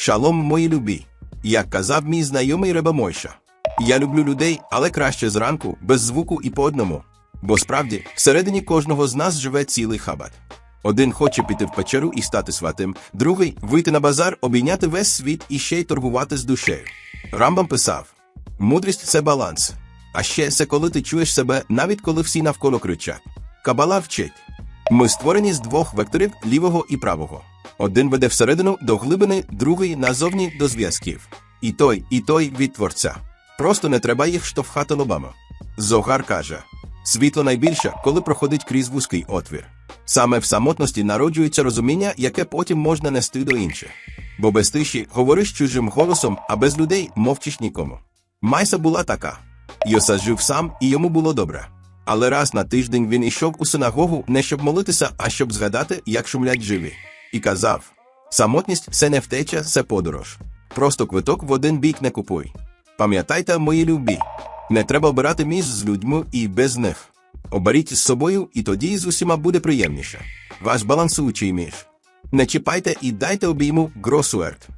Шалом, мої любі. Як казав мій знайомий Реба Мойша. Я люблю людей, але краще зранку, без звуку і по одному. Бо справді, всередині кожного з нас живе цілий хабат. Один хоче піти в печеру і стати святим, другий вийти на базар, обійняти весь світ і ще й торгувати з душею. Рамбам писав: мудрість це баланс. А ще це коли ти чуєш себе, навіть коли всі навколо кричать. Кабала вчить. Ми створені з двох векторів лівого і правого. Один веде всередину до глибини, другий назовні до зв'язків. І той, і той від творця. Просто не треба їх штовхати лобами. Зогар каже: світло найбільше, коли проходить крізь вузький отвір. Саме в самотності народжується розуміння, яке потім можна нести до інших. Бо без тиші говориш чужим голосом, а без людей мовчиш нікому. Майса була така. Йоса жив сам, і йому було добре. Але раз на тиждень він ішов у синагогу не щоб молитися, а щоб згадати, як шумлять живі. І казав: самотність це не втеча, це подорож. Просто квиток в один бік не купуй. Пам'ятайте, мої любі, не треба обирати між з людьми і без них. Оберіть з собою, і тоді з усіма буде приємніше. Ваш балансуючий між. Не чіпайте і дайте обійму гросуерт.